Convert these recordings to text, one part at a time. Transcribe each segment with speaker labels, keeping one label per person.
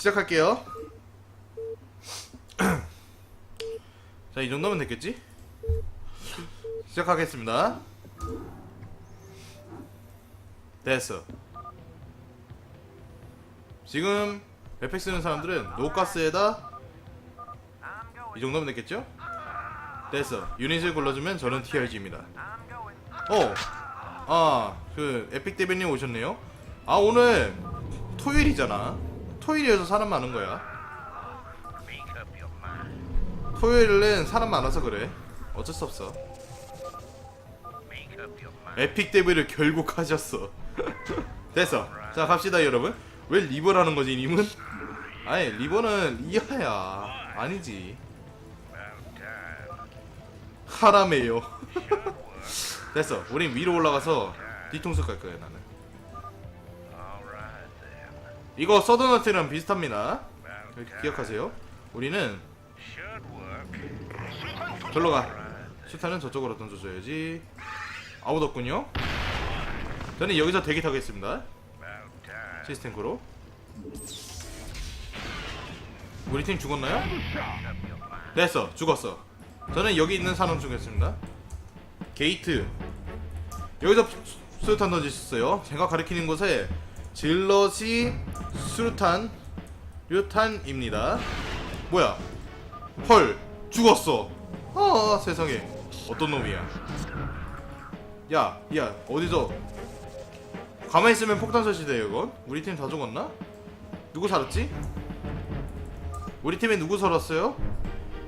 Speaker 1: 시작할게요. 자, 이 정도면 됐겠지? 시작하겠습니다. 됐어. 지금 에펙 쓰는 사람들은 노가스에다 이 정도면 됐겠죠? 됐어. 유닛을 골라주면 저는 TRG입니다. 어, 아, 그 에픽 대변님 오셨네요. 아 오늘 토요일이잖아. 토요일이어서 사람 많은 거야. 토요일은 사람 많아서 그래. 어쩔 수 없어. 에픽 데뷔를 결국 하셨어. 됐어. 자 갑시다 여러분. 왜 리버라는 거지 님은? 아니 리버는 이하야. 아니지. 하라메요. 됐어. 우린 위로 올라가서 뒤통수 깔 거야 나는. 이거 서든어트랑 비슷합니다. 기억하세요. 우리는 절로 가. 슈타는 저쪽으로 던져줘야지. 아무도 없군요. 저는 여기서 대기 타겠습니다. 시스템크로. 우리 팀 죽었나요? 됐어. 죽었어. 저는 여기 있는 사람 죽였습니다. 게이트. 여기서 수- 수류탄 던지셨어요. 제가 가리키는 곳에 질럿이 수류탄 류탄입니다. 뭐야? 헐 죽었어. 아 세상에 어떤 놈이야? 야, 야 어디서 가만히 있으면 폭탄 설치돼요 이건? 우리 팀 다 죽었나? 누구 살았지? 우리 팀에 누구 살았어요?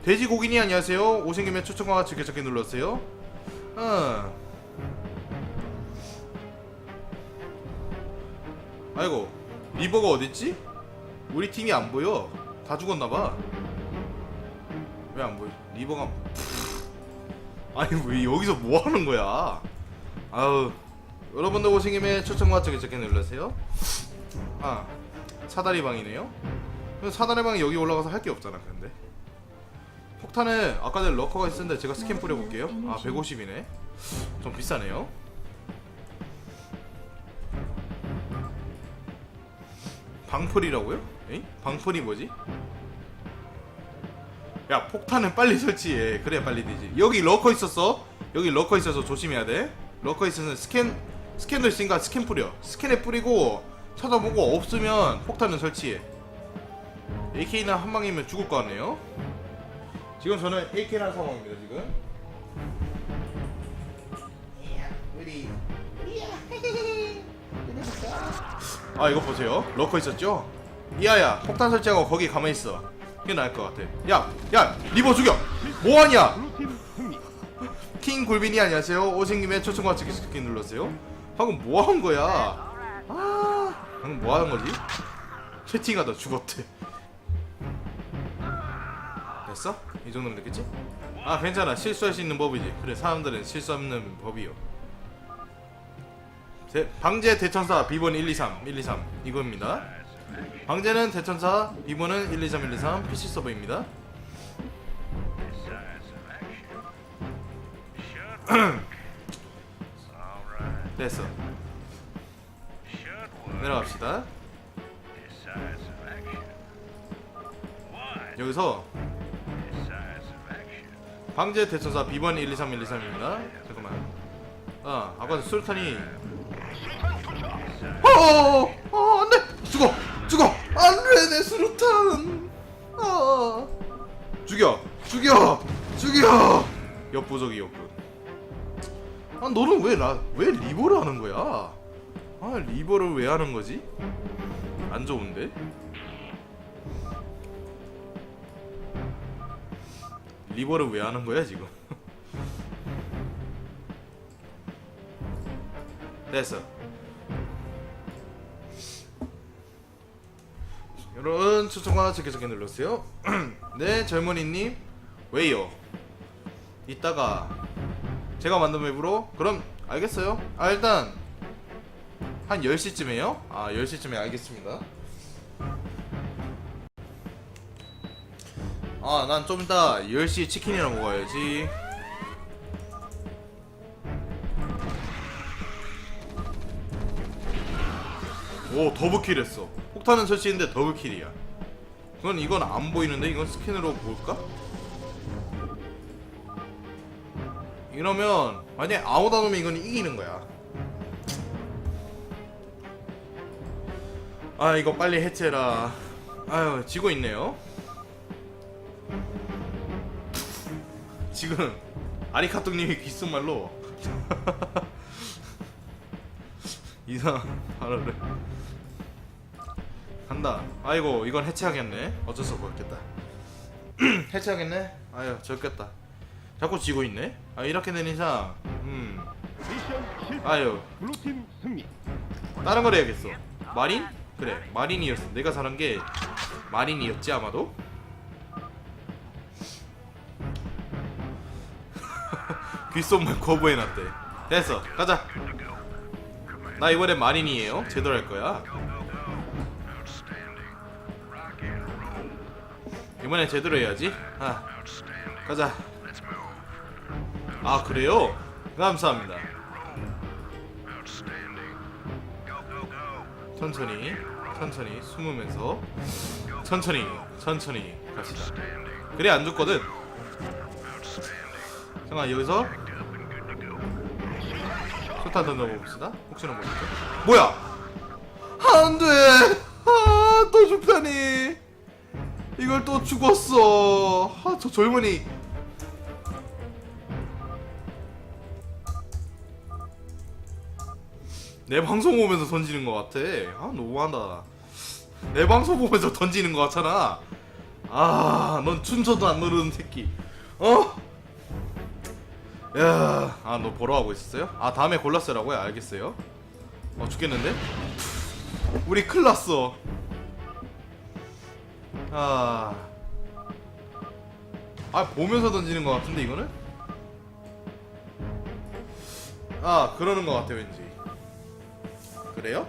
Speaker 1: 돼지고기니 안녕하세요. 오신 김에 추천과 즐겨찾기 눌렀어요. 어. 아이고 리버가 어딨지? 우리 팀이 안 보여. 다 죽었나봐. 왜 안 보여? 리버가 아니 왜 여기서 뭐 하는 거야? 아우 여러분들 오신 김에 추천과 즐겨찾기 눌러주세요. 아 사다리 방이네요. 사다리 방이 여기 올라가서 할 게 없잖아 근데. 폭탄은 아까 전에 러커가 있었는데 제가 스캔 뿌려볼게요. 아 150이네. 좀 비싸네요. 방풀이라고요? 에이? 방풀이 뭐지? 야 폭탄은 빨리 설치해. 그래야 빨리 되지. 여기 러커 있었어? 여기 러커 있어서 조심해야 돼. 러커 있어서 스캔 스캔도 있으니까 스캔 뿌려. 스캔에 뿌리고 찾아보고 없으면 폭탄은 설치해. AK는 한 방이면 죽을 것 같네요? 지금 저는 AK라는 상황입니다 지금 아 이거 보세요. 러커 있었죠? 이하야 폭탄 설치하고 거기 가만히 있어. 그게 나을 것 같아. 야야 리버 죽여! 뭐하냐? 킹 골빈이 안녕하세요. 오신김에 초청과 즐기기 눌렀어요. 방금 뭐한 거야? 아 방금 뭐하는 거지? 채팅하다 죽었대. 됐어? 이 정도면 됐겠지? 아 괜찮아. 실수할 수 있는 법이지. 그래 사람들은 실수 없는 법이요 대, 방제 대천사 비번 123 123 이겁니다. 방제는 대천사 비번은 123 123 PC 서버입니다. 됐어. 내려갑시다. 여기서 방제 대천사 비번 123 123입니다. 잠깐만. 아 아까 술탄이 어, 어, 안 돼! 죽어! 죽어! 안 돼! 내 수류탄! 아. 죽여! 죽여! 죽여! 역부족이 역부. 아, 너는 왜 나, 왜 리버를 하는 거야? 아, 리버를 왜 하는 거지? 안 좋은데? 리버를 왜 하는 거야, 지금? 됐어. 여러분 추천과 즐겨찾기 눌러주세요. 네 젊은이님 왜요? 이따가 제가 만든 맵으로? 그럼 알겠어요? 아 일단 한 10시쯤에요? 아 10시쯤에 알겠습니다. 아 난 좀 이따 10시 치킨이랑 먹어야지. 오 더블킬 했어 폭탄은 설치했는데 더블킬이야. 그건 이건 안 보이는데? 이건 스캔으로 볼까? 이러면 만약에 아무도 안 오면 이건 이기는 거야. 아 이거 빨리 해체해라. 아유 지고 있네요. 지금 아리카똥님이 귓속말로. 이상 발언을 간다. 아이고 이건 해체하겠네. 어쩔 수 없겠다. 해체하겠네? 아유 적겠다. 자꾸 지고 있네? 아 이렇게 된 이상 음. 아유.
Speaker 2: 블루팀 승리.
Speaker 1: 다른 걸 해야겠어. 마린? 그래 마린이었어. 내가 사는 게 마린이었지 아마도? 귓속말 거부해놨대. 됐어. 가자. 나 이번엔 마린이에요. 제대로 할 거야 이번엔 제대로 해야지. 아 가자. 아 그래요? 감사합니다. 천천히 천천히 숨으면서 천천히 천천히 갑시다. 그래 안 죽거든. 잠깐 여기서 수탄 던져봅시다. 혹시나 모르니까 뭐야? 안돼! 아또 죽다니 이걸 또 죽었어 아 저 젊은이 내 방송 보면서 던지는 것 같아. 아 너무한다. 내 방송 보면서 던지는 것 같잖아. 아, 넌 춘천도 안 누르는 새끼. 어? 야, 아 너 보러 가고 있었어요? 아 다음에 골랐어라고요? 알겠어요. 어 죽겠는데? 우리 큰일 났어. 아, 아 보면서 던지는 것 같은데 이거는? 아 그러는 것 같아 왠지. 그래요?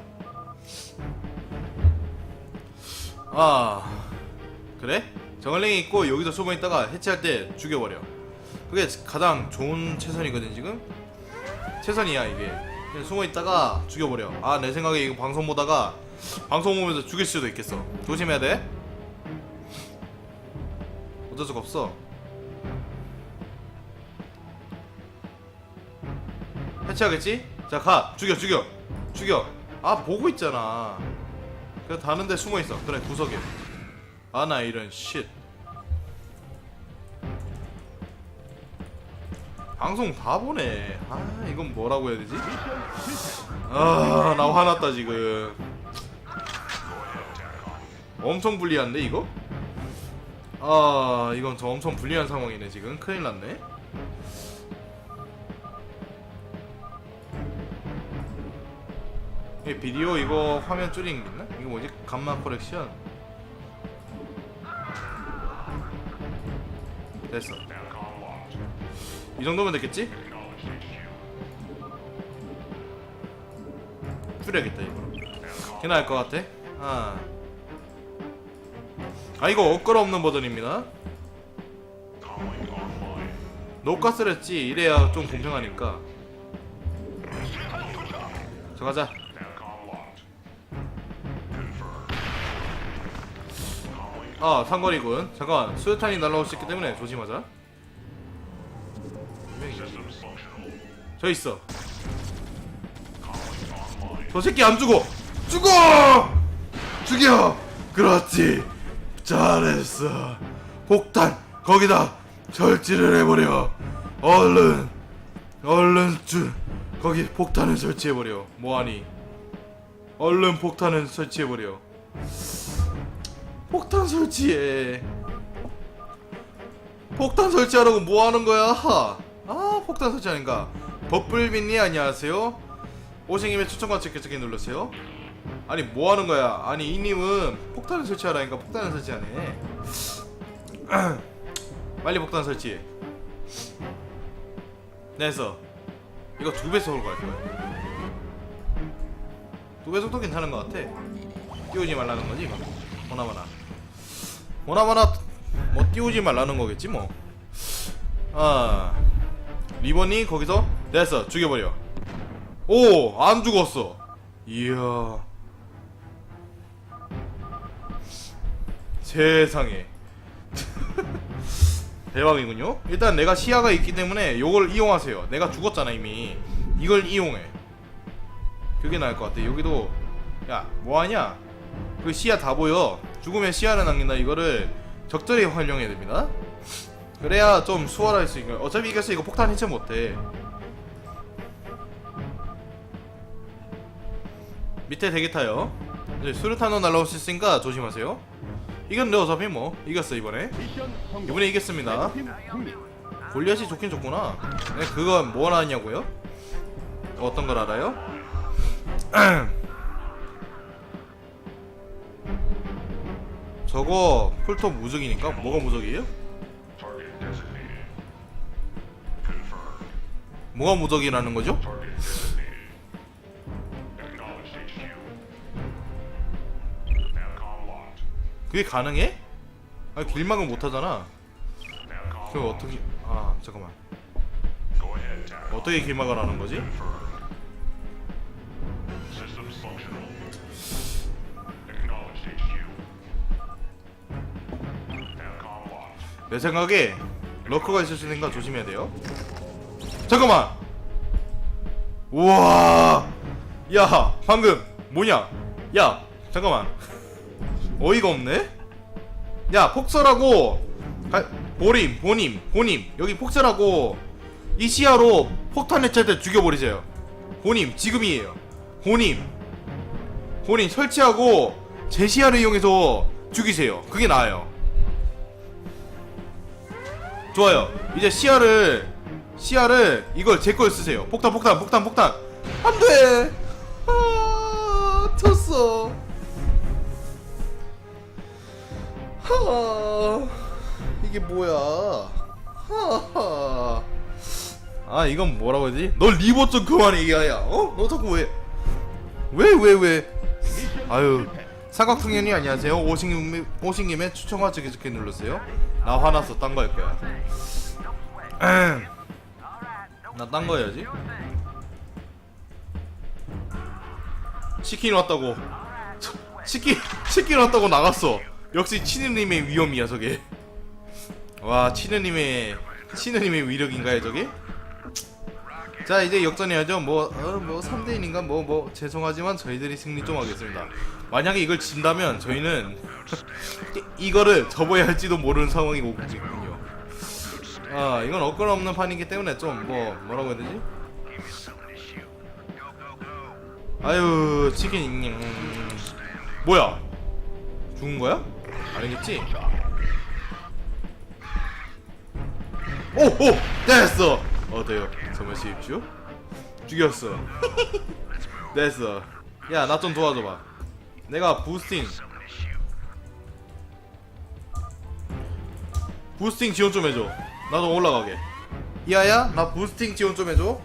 Speaker 1: 아 그래? 정글랭이 있고 여기서 숨어 있다가 해체할 때 죽여버려 그게 가장 좋은 최선이거든 지금 최선이야 이게 그냥 숨어 있다가 죽여버려 아 내 생각에 이거 방송 보다가 방송 보면서 죽일 수도 있겠어 조심해야 돼 어쩔 수가 없어. 해체하겠지? 자 가. 죽여 죽여. 죽여. 아 보고 있잖아. 그래 다른데 숨어있어. 그래 구석에. 아 나 이런 쉿 방송 다 보네. 아 이건 뭐라고 해야 되지? 아 나 화났다 지금. 엄청 불리한데 이거? 아 이건 저 엄청 불리한 상황이네 지금 큰일 났네 이 비디오 이거 화면 줄이는 게 있나? 이거 뭐지? 감마 코렉션 됐어 이 정도면 됐겠지? 줄여야겠다 이거 걔나 할것 같아 아. 아 이거 엇걸어 없는 버전입니다. 녹가스를 했지. 이래야 좀 공평하니까. 저 가자. 아 상거리군. 잠깐 수류탄이 날라올 수 있기 때문에 조심하자. 저 있어. 저 새끼 안 죽어. 죽어! 죽여! 그렇지 잘했어. 폭탄 거기다 설치를 해버려. 얼른 얼른 주 거기 폭탄을 설치해버려. 뭐하니? 얼른 폭탄을 설치해버려. 폭탄 설치해. 폭탄 설치하라고 뭐 하는 거야? 아 폭탄 설치하는가? 버블빈님 안녕하세요. 오신 김에 추천과 체크체크 눌러주세요 아니 뭐 하는 거야? 아니 이님은 폭탄을 설치하라니까 폭탄을 설치하네. 빨리 폭탄 설치해 됐어 이거 두 배속으로 갈 거야. 두 배속도 괜찮은 것 같아. 띄우지 말라는 거지 이거. 보나마나. 보나마나 뭐 띄우지 말라는 거겠지 뭐 아 리본이 거기서? 됐어 죽여버려. 오 안 죽었어. 이야 세상에. 대박이군요. 일단 내가 시야가 있기 때문에 요걸 이용하세요. 내가 죽었잖아 이미. 이걸 이용해. 그게 나을 것 같아. 여기도 야 뭐하냐? 그 시야 다 보여. 죽으면 시야를 남긴다. 이거를 적절히 활용해야 됩니다. 그래야 좀 수월할 수 있는 어차피 이겼어. 이거 폭탄 해체 못해. 밑에 대기 타요. 이제 수류탄도 날라올 수 있으니까 조심하세요 이겼는데 어차피 뭐 이겼어 이번에. 이번에 이겼습니다. 골리앗이 좋긴 좋구나 네, 그건 뭐 나왔냐고요? 어떤 걸 알아요? 저거 풀톱 무적이니까 뭐가 무적이에요? 뭐가 무적이라는 거죠? 그게 가능해? 아니 길막은 못하잖아 그럼. 어떻게 아 잠깐만. 어떻게 길막을 하는 거지? 내 생각에 러커가 있을 수 있으니까 조심해야 돼요. 잠깐만. 우와. 야, 방금 뭐냐? 야, 잠깐만. 어이가 없네. 야, 폭설하고 가- 보림, 보님, 보님 여기 폭설하고 이 시야로 폭탄 해체할 때 죽여버리세요. 보님 지금이에요. 보님, 보님 설치하고 제 시야를 이용해서 죽이세요. 그게 나아요. 좋아요. 이제 시야를 시야를 이걸 제 걸 쓰세요. 폭탄 폭탄 폭탄 폭탄. 안 돼. 아, 이게 뭐야? 하하. 아, 이건 뭐라고 해야지? 너 리버 좀 그만 얘기하야. 어? 너 자꾸 왜? 왜 왜 왜?
Speaker 2: 미션
Speaker 1: 아유. 사각통연이 안녕하세요 오신, 오신 김에 추천과 적게 눌렀어요 나 화났어 딴 거 할 거야 나 딴 거 해야지 치킨 왔다고 저- 치킨 치킨 왔다고 나갔어 역시 치느님의 위험이야 저게 와 치느님의 치느님의 위력인가요 저게? 자 이제 역전해야죠. 뭐뭐 3대1인가? 뭐뭐 죄송하지만 저희들이 승리 좀 하겠습니다. 만약에 이걸 진다면 저희는 이거를 접어야 할지도 모르는 상황이 오군요. 아 이건 어건 없는 판이기 때문에 좀 뭐 뭐라고 해야 되지? 아유 치킨 음, 뭐야? 죽은 거야? 아니겠지? 오오 됐어! 어때요? ਸਮ하십시오 죽였어. 됐어. 야 나 좀 도와줘봐. 내가 부스팅. 부스팅 지원 좀 해줘. 나도 올라가게. 이하야? 나 부스팅 지원 좀 해줘.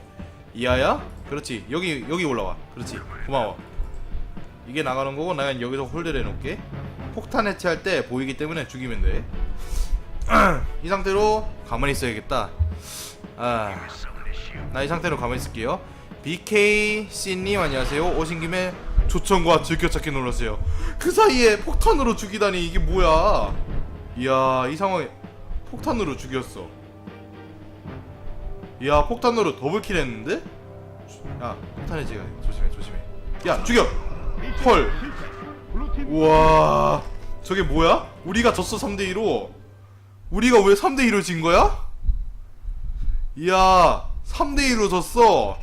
Speaker 1: 이하야? 그렇지. 여기 여기 올라와. 그렇지. 고마워. 이게 나가는 거고 난 여기서 홀드를 해놓을게. 폭탄 해체할 때 보이기 때문에 죽이면 돼이 상태로 가만히 있어야겠다 아 나 이 상태로 가만히 있을게요. BKC님 안녕하세요. 오신 김에 초청과 즐겨찾기 눌러주세요. 그 사이에 폭탄으로 죽이다니 이게 뭐야? 이야 이 상황에 폭탄으로 죽였어. 이야 폭탄으로 더블킬 했는데? 야 폭탄에 지가 조심해 조심해. 야 죽여. 헐. 우와 저게 뭐야? 우리가 졌어 3대2로 우리가 왜 3대2로 진 거야? 이야 3대2로 졌어